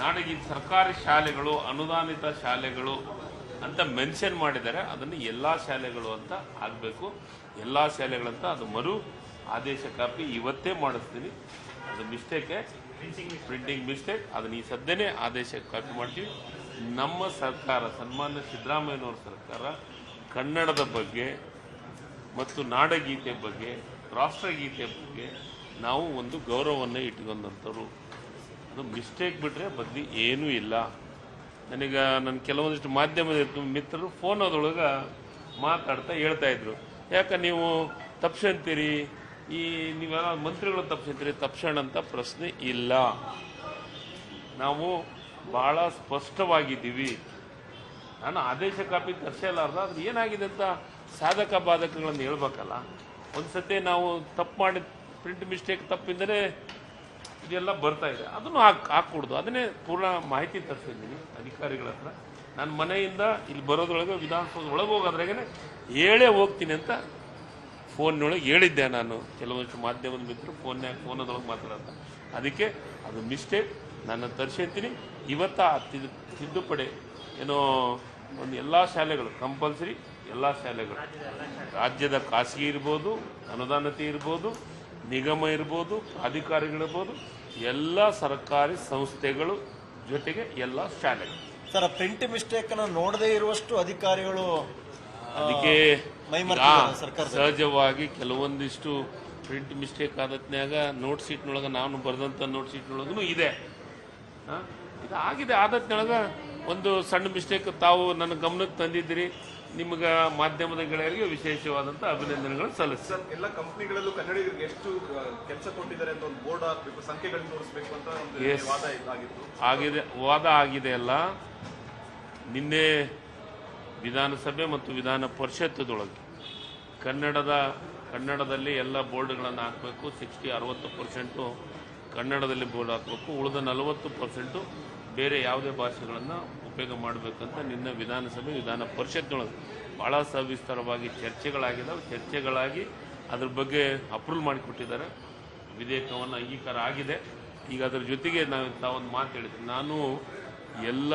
ನಾಡಿಗೆ ಸರ್ಕಾರಿ ಶಾಲೆಗಳು, ಅನುದಾನಿತ ಶಾಲೆಗಳು ಅಂತ ಮೆನ್ಷನ್ ಮಾಡಿದ್ದಾರೆ. ಅದನ್ನು ಎಲ್ಲ ಶಾಲೆಗಳು ಅಂತ ಆಗಬೇಕು ಎಲ್ಲ ಶಾಲೆಗಳಂತ ಅದು ಮರು ಆದೇಶ ಕಾಪಿ ಇವತ್ತೇ ಮಾಡಿಸ್ತೀನಿ. ಅದು ಮಿಸ್ಟೇಕೆ ಪ್ರಿಂಟಿಂಗ್ ಮಿಸ್ಟೇಕ್ ಅದನ್ನು ಈ ಸದ್ಯನೇ ಆದೇಶ ಕಾಪಿ ಮಾಡ್ತೀವಿ. ನಮ್ಮ ಸರ್ಕಾರ, ಸನ್ಮಾನ್ಯ ಸಿದ್ದರಾಮಯ್ಯನವರ ಸರ್ಕಾರ, ಕನ್ನಡದ ಬಗ್ಗೆ ಮತ್ತು ನಾಡಗೀತೆ ಬಗ್ಗೆ, ರಾಷ್ಟ್ರಗೀತೆ ಬಗ್ಗೆ ನಾವು ಒಂದು ಗೌರವವನ್ನು ಇಟ್ಕೊಂಡಂಥವ್ರು. ಅದು ಮಿಸ್ಟೇಕ್ ಬಿಟ್ಟರೆ ಬದಲಿ ಏನೂ ಇಲ್ಲ. ನನಗೆ ನನ್ನ ಕೆಲವೊಂದಿಷ್ಟು ಮಾಧ್ಯಮದ ಮಿತ್ರರು ಫೋನ್ ಅದೊಳಗೆ ಮಾತಾಡ್ತಾ ಹೇಳ್ತಾ ಇದ್ರು. ಯಾಕೆ ನೀವು ತಪ್ಸಂತೀರಿ ಈ ನೀವೆಲ್ಲ ಮಂತ್ರಿಗಳು ತಪ್ಸಂತೀರಿ ತಪ್ಸೋಣಂಥ ಪ್ರಶ್ನೆ ಇಲ್ಲ. ನಾವು ಭಾಳ ಸ್ಪಷ್ಟವಾಗಿದ್ದೀವಿ. ನಾನು ಆದೇಶ ಕಾಪಿ ತರಿಸಲಾರ್ದ ಅದು ಏನಾಗಿದೆ ಅಂತ ಸಾಧಕ ಬಾಧಕಗಳನ್ನು ಹೇಳ್ಬೇಕಲ್ಲ. ಒಂದು ಸತಿ ನಾವು ತಪ್ಪು ಮಾಡಿ ಪ್ರಿಂಟ್ ಮಿಸ್ಟೇಕ್ ತಪ್ಪಿಂದರೆ ಇದೆಲ್ಲ ಬರ್ತಾ ಇದೆ. ಅದನ್ನು ಹಾಕ್ ಹಾಕ್ಕೊಡ್ದು. ಅದನ್ನೇ ಪೂರ್ಣ ಮಾಹಿತಿ ತರಿಸಿದ್ದೀನಿ ಅಧಿಕಾರಿಗಳ ಹತ್ರ. ನಾನು ಮನೆಯಿಂದ ಇಲ್ಲಿ ಬರೋದ್ರೊಳಗೆ ವಿಧಾನಸೌಧ ಒಳಗೆ ಹೋಗೋದ್ರಾಗೇ ಹೇಳೇ ಹೋಗ್ತೀನಿ ಅಂತ ಫೋನ್ನೊಳಗೆ ಹೇಳಿದ್ದೆ ನಾನು. ಕೆಲವೊಂದಿಷ್ಟು ಮಾಧ್ಯಮದ ಮಿತ್ರರು ಫೋನ್ಯಾಗ ಫೋನದೊಳಗೆ ಮಾತಾಡೋದು. ಅದಕ್ಕೆ ಅದು ಮಿಸ್ಟೇಕ್. ನಾನು ತರಿಸಿರ್ತೀನಿ. ಇವತ್ತು ಆ ತಿದ್- ತಿದ್ದುಪಡಿ ಏನೋ ಒಂದು ಎಲ್ಲ ಶಾಲೆಗಳು, ಕಂಪಲ್ಸರಿ ಎಲ್ಲ ಶಾಲೆಗಳು. ರಾಜ್ಯದ ಖಾಸಗಿ ಇರ್ಬೋದು, ಅನುದಾನತೆ ಇರ್ಬೋದು ನಿಗಮ ಇರ್ಬೋದು ಅಧಿಕಾರಿಗಳಿರ್ಬೋದು ಎಲ್ಲ ಸರ್ಕಾರಿ ಸಂಸ್ಥೆಗಳು ಜೊತೆಗೆ ಎಲ್ಲ ಶಾಲೆಗಳು. ಸರ್ ಪ್ರಿಂಟ್ ಮಿಸ್ಟೇಕ್ ಅನ್ನು ನೋಡದೇ ಇರುವಷ್ಟು ಅಧಿಕಾರಿಗಳು ಅದಕ್ಕೆ ಸಹಜವಾಗಿ ಕೆಲವೊಂದಿಷ್ಟು ಪ್ರಿಂಟ್ ಮಿಸ್ಟೇಕ್ ಆದತ್ನಾಗ ನೋಟ್ ಶೀಟ್ನೊಳಗೆ ನಾನು ಬರೆದಂಥ ನೋಟ್ ಶೀಟ್ನೊಳಗೂ ಇದೆ. ಇದಾಗಿದೆ. ಇದು ಆಗಿದೆ ಆದತ್ನೊಳಗೆ ಒಂದು ಸಣ್ಣ ಮಿಸ್ಟೇಕ್ ತಾವು ನನ್ನ ಗಮನಕ್ಕೆ ತಂದಿದ್ದೀರಿ. ನಿಮ್ಗೆ ಮಾಧ್ಯಮದ ಗೆಳೆಯರಿಗೆ ವಿಶೇಷವಾದಂಥ ಅಭಿನಂದನೆಗಳು ಸಲ್ಲಿಸಿ ಸರ್ ಎಲ್ಲ ಕಂಪ್ನಿಗಳಲ್ಲೂ ಕನ್ನಡಿಗರಿಗೆ ಎಷ್ಟು ಕೆಲಸ ಕೊಟ್ಟಿದ್ದಾರೆ ಅಂತ ಒಂದು ಬೋರ್ಡ್ ಹಾಕ್ಬೇಕು ತೋರಿಸಬೇಕು ತೋರಿಸ್ಬೇಕು ಅಂತ ಒಂದು ವಾದ ಆಗಿತ್ತು ಆಗಿದೆ ವಾದ ಆಗಿದೆ ಅಲ್ಲ. ನಿನ್ನೆ ವಿಧಾನಸಭೆ ಮತ್ತು ವಿಧಾನ ಪರಿಷತ್ತದೊಳಗೆ ಕನ್ನಡದ ಕನ್ನಡದಲ್ಲಿ ಎಲ್ಲ ಬೋರ್ಡ್ಗಳನ್ನು ಹಾಕಬೇಕು ಸಿಕ್ಸ್ಟಿ ಅರವತ್ತು ಪರ್ಸೆಂಟು ಕನ್ನಡದಲ್ಲಿ ಬೋರ್ಡ್ ಹಾಕಬೇಕು ಉಳಿದ ನಲವತ್ತು ಪರ್ಸೆಂಟು ಬೇರೆ ಯಾವುದೇ ಭಾಷೆಗಳನ್ನು ಉಪಯೋಗ ಮಾಡಬೇಕಂತ ನಿನ್ನ ವಿಧಾನಸಭೆ ವಿಧಾನ ಪರಿಷತ್ನೊಳಗೆ ಭಾಳ ಸವಿಸ್ತಾರವಾಗಿ ಚರ್ಚೆಗಳಾಗಿದ್ದಾವೆ ಚರ್ಚೆಗಳಾಗಿ ಅದ್ರ ಬಗ್ಗೆ ಅಪ್ರೂವ್ ಮಾಡಿಕೊಟ್ಟಿದ್ದಾರೆ. ವಿಧೇಯಕವನ್ನು ಅಂಗೀಕಾರ ಆಗಿದೆ. ಈಗ ಅದರ ಜೊತೆಗೆ ನಾವು ತಾವೊಂದು ಮಾತು ಹೇಳಿದ್ವಿ ನಾನು ಎಲ್ಲ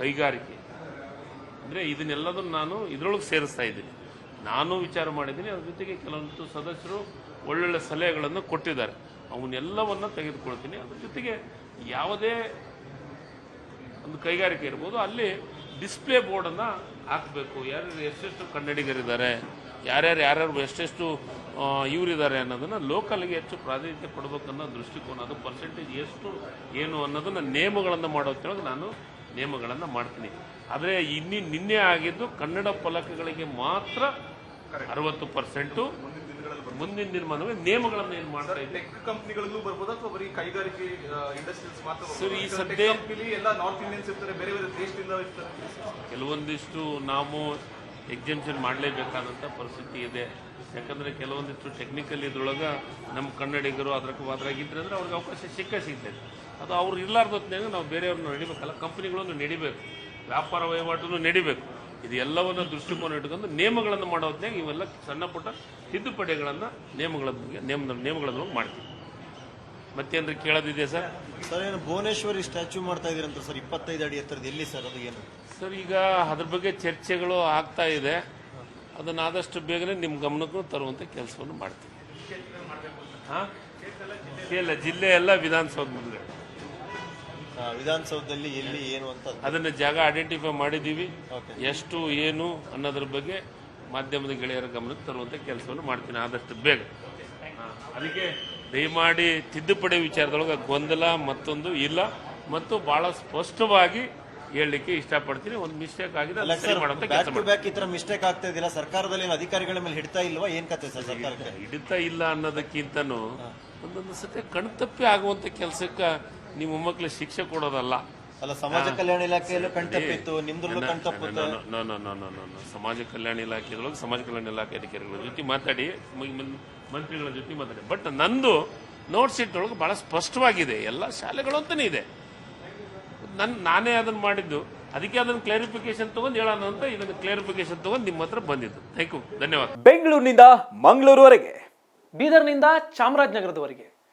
ಕೈಗಾರಿಕೆ ಅಂದರೆ ಇದನ್ನೆಲ್ಲದನ್ನು ನಾನು ಇದರೊಳಗೆ ಸೇರಿಸ್ತಾ ಇದ್ದೀನಿ. ನಾನು ವಿಚಾರ ಮಾಡಿದ್ದೀನಿ. ಅದ್ರ ಜೊತೆಗೆ ಕೆಲವೊಂದು ಸದಸ್ಯರು ಒಳ್ಳೊಳ್ಳೆ ಸಲಹೆಗಳನ್ನು ಕೊಟ್ಟಿದ್ದಾರೆ. ಅವನ್ನೆಲ್ಲವನ್ನು ತೆಗೆದುಕೊಳ್ತೀನಿ. ಅದ್ರ ಜೊತೆಗೆ ಯಾವುದೇ ಒಂದು ಕೈಗಾರಿಕೆ ಇರ್ಬೋದು, ಅಲ್ಲಿ ಡಿಸ್ಪ್ಲೇ ಬೋರ್ಡನ್ನು ಹಾಕಬೇಕು. ಯಾರ್ಯಾರು ಎಷ್ಟೆಷ್ಟು ಕನ್ನಡಿಗರಿದ್ದಾರೆ, ಯಾರ್ಯಾರು ಯಾರ್ಯಾರು ಎಷ್ಟೆಷ್ಟು ಇವರಿದ್ದಾರೆ ಅನ್ನೋದನ್ನು ಲೋಕಲ್ಗೆ ಹೆಚ್ಚು ಪ್ರಾತಿನಿಧ್ಯ ಕೊಡಬೇಕು ಅನ್ನೋ ದೃಷ್ಟಿಕೋನ, ಅದು ಪರ್ಸೆಂಟೇಜ್ ಎಷ್ಟು, ಏನು ಅನ್ನೋದನ್ನು ನೇಮಗಳನ್ನು ಮಾಡೋದ್ರೊಳಗೆ ನಾನು ನೇಮಗಳನ್ನು ಮಾಡ್ತೀನಿ. ಆದರೆ ಇನ್ನಿ ನಿನ್ನೆ ಆಗಿದ್ದು ಕನ್ನಡ ಫಲಕಗಳಿಗೆ ಮಾತ್ರ ಅರವತ್ತು ಪರ್ಸೆಂಟು ಮುಂದಿನ ದಿನಮಾನವೇ ನಿಯಮಗಳನ್ನು ಏನು ಮಾಡ್ತಾ ಇದೆ ಟೆಕ್ ಕಂಪ್ನಿಗಳಲ್ಲೂ ಬರ್ಬೋದು ಅಥವಾ ಬರೀ ಕೈಗಾರಿಕೆ ಇಂಡಸ್ಟ್ರೀಸ್ ಮಾತ್ರ ಸರ್, ಈ? ಸದ್ಯ- ಎಲ್ಲ ನಾರ್ತ್ ಇಂಡಿಯನ್ಸ್ ಇರ್ತಾರೆ ಬೇರೆ ಬೇರೆ ದೇಶದಿಂದ ಇರ್ತಾರೆ. ಕೆಲವೊಂದಿಷ್ಟು ನಾವು ಎಕ್ಸೆಂಪ್ಷನ್ ಮಾಡಲೇಬೇಕಾದಂಥ ಪರಿಸ್ಥಿತಿ ಇದೆ. ಯಾಕಂದರೆ ಕೆಲವೊಂದಿಷ್ಟು ಟೆಕ್ನಿಕಲ್ ಇದ್ರೊಳಗೆ ನಮ್ಮ ಕನ್ನಡಿಗರು ಅದ್ರಕ್ಕೆ ಅದ್ರಾಗಿದ್ರೆ ಅಂದ್ರೆ ಅವ್ರಿಗೆ ಅವಕಾಶ ಸಿಕ್ಕ ಸಿಗ್ತೈತೆ ಅದು ಅವ್ರು ಇರ್ಲಾರ್ದ ಹೊತ್ನ್ಯಾಗ ನಾವು ಬೇರೆಯವ್ರನ್ನ ನಡಿಬೇಕಲ್ಲ ಕಂಪ್ನಿಗಳನ್ನು ನಡಿಬೇಕು. ವ್ಯಾಪಾರ ವಹಿವಾಟನ್ನು ನಡಿಬೇಕು. ಇದು ಎಲ್ಲವನ್ನ ದೃಷ್ಟಿಕೋನ ಇಟ್ಕೊಂಡು ನೇಮಗಳನ್ನು ಮಾಡೋ ಹೊತ್ನ್ಯಾಗ ಇವೆಲ್ಲ ಸಣ್ಣ ಪುಟ್ಟ ತಿದ್ದುಪಡಿಗಳನ್ನು ನೇಮಗಳ ಬಗ್ಗೆ ನೇಮ ನೇಮಗಳನ್ನು ಮಾಡ್ತೀವಿ. ಮತ್ತೇನ್ರಿ ಕೇಳೋದಿದೆ ಸರ್? ಸರ್ ಏನು ಭುವನೇಶ್ವರಿ ಸ್ಟ್ಯಾಚ್ಯೂ ಮಾಡ್ತಾ ಇದೀರಂತ ಸರ್ ಇಪ್ಪತ್ತೈದು ಅಡಿ ಎತ್ತರದ ಎಲ್ಲಿ ಸರ್ ಅದು ಏನು? ಸರ್ ಈಗ ಅದ್ರ ಬಗ್ಗೆ ಚರ್ಚೆಗಳು ಆಗ್ತಾ ಇದೆ. ಅದನ್ನ ಆದಷ್ಟು ಬೇಗನೆ ನಿಮ್ಮ ಗಮನಕ್ಕೂ ತರುವಂತ ಕೆಲಸವನ್ನು ಮಾಡ್ತೀವಿ. ಹಾ? ಇಲ್ಲ ಜಿಲ್ಲೆ ಎಲ್ಲ ವಿಧಾನಸೌಧ ಮುಂದೆ ಆ, ವಿಧಾನಸೌಧದಲ್ಲಿ ಎಲ್ಲಿ ಏನು ಅಂತ ಅದನ್ನ ಜಾಗ ಐಡೆಂಟಿಫೈ ಮಾಡಿದ್ದೀವಿ. ಎಷ್ಟು ಏನು ಅನ್ನೋದ್ರ ಬಗ್ಗೆ ಮಾಧ್ಯಮದ ಗೆಳೆಯರ ಗಮನಕ್ಕೆ ತರುವಂತ ಕೆಲಸವನ್ನು ಮಾಡ್ತೀನಿ. ಆದಷ್ಟು ಬೇಗ. ಅದಕ್ಕೆ ದಯಮಾಡಿ ತಿದ್ದುಪಡಿ ವಿಚಾರದೊಳಗೆ ಗೊಂದಲ ಮತ್ತೊಂದು ಇಲ್ಲ. ಮತ್ತು ಬಹಳ ಸ್ಪಷ್ಟವಾಗಿ ಹೇಳಲಿಕ್ಕೆ ಇಷ್ಟಪಡ್ತೀನಿ. ಒಂದು ಮಿಸ್ಟೇಕ್ ಆಗಿದೆ ಅದನ್ನ ಸರಿ ಬ್ಯಾಕ್ ಈ ತರ ಮಿಸ್ಟೇಕ್ ಆಗ್ತಾ ಇದೆಯಲ್ಲ ಸರ್ಕಾರದಲ್ಲಿ ಏನು ಅಧಿಕಾರಿಗಳ ಮೇಲೆ ಹಿಡ್ತಾ ಇಲ್ವಾ? ಏನ್ ಕತೆ ಸರ್ ಸರ್ಕಾರಕ್ಕೆ? ಹಿಡಿತಾ ಇಲ್ಲ ಅನ್ನೋದಕ್ಕಿಂತನೂ ಒಂದೊಂದು ಸತಿ ಕಣ್ತಪ್ಪಿ ಆಗುವಂತ ಕೆಲಸಕ್ಕೆ ನಿಮ್ಮ ಮೊಮ್ಮಕ್ಕಳಿಗೆ ಶಿಕ್ಷೆ ಕೊಡೋದಲ್ಲ. ಅಲ್ಲ ಸಮಾಜ ಕಲ್ಯಾಣ ಇಲಾಖೆಯಲ್ಲೂ ಕಣ್ತಪ್ಪಿತ್ತು ನಿಮ್ದ್ರಲ್ಲೂ ಕಣ್ತಪ್ಪುತ್ತೆ no no no no no no ಸಮಾಜ ಕಲ್ಯಾಣ ಇಲಾಖೆದೊಳಗೆ ಸಮಾಜ ಕಲ್ಯಾಣ ಇಲಾಖೆ ಅಧಿಕಾರಿಗಳ ಜೊತೆ ಮಾತಾಡಿ ಮಂತ್ರಿಗಳ ಜೊತೆ ಮಾತಾಡಿ. ಬಟ್ ನಂದು ನೋಟ್ ಶೀಟ್ ಒಳಗೆ ಬಹಳ ಸ್ಪಷ್ಟವಾಗಿದೆ. ಎಲ್ಲ ಶಾಲೆಗಳು ಅಂತಾನೆ ಇದೆ. ನನ್ ನಾನೇ ಅದನ್ನ ಮಾಡಿದ್ದು. ಅದಕ್ಕೆ ಅದನ್ನ ಕ್ಲಾರಿಫಿಕೇಶನ್ ತಗೊಂಡು ಹೇಳೋಣ ಅಂತ ಇದನ್ನ ಕ್ಲಾರಿಫಿಕೇಶನ್ ತಗೊಂಡು ನಿಮ್ಮ ಹತ್ರ ಬಂದಿದ್ದು. ಥ್ಯಾಂಕ್ ಯು ಧನ್ಯವಾದ. ಬೆಂಗಳೂರಿನಿಂದ ಮಂಗಳೂರುವರೆಗೆ ಬೀದರ್ನಿಂದ ಚಾಮರಾಜನಗರದವರೆಗೆ.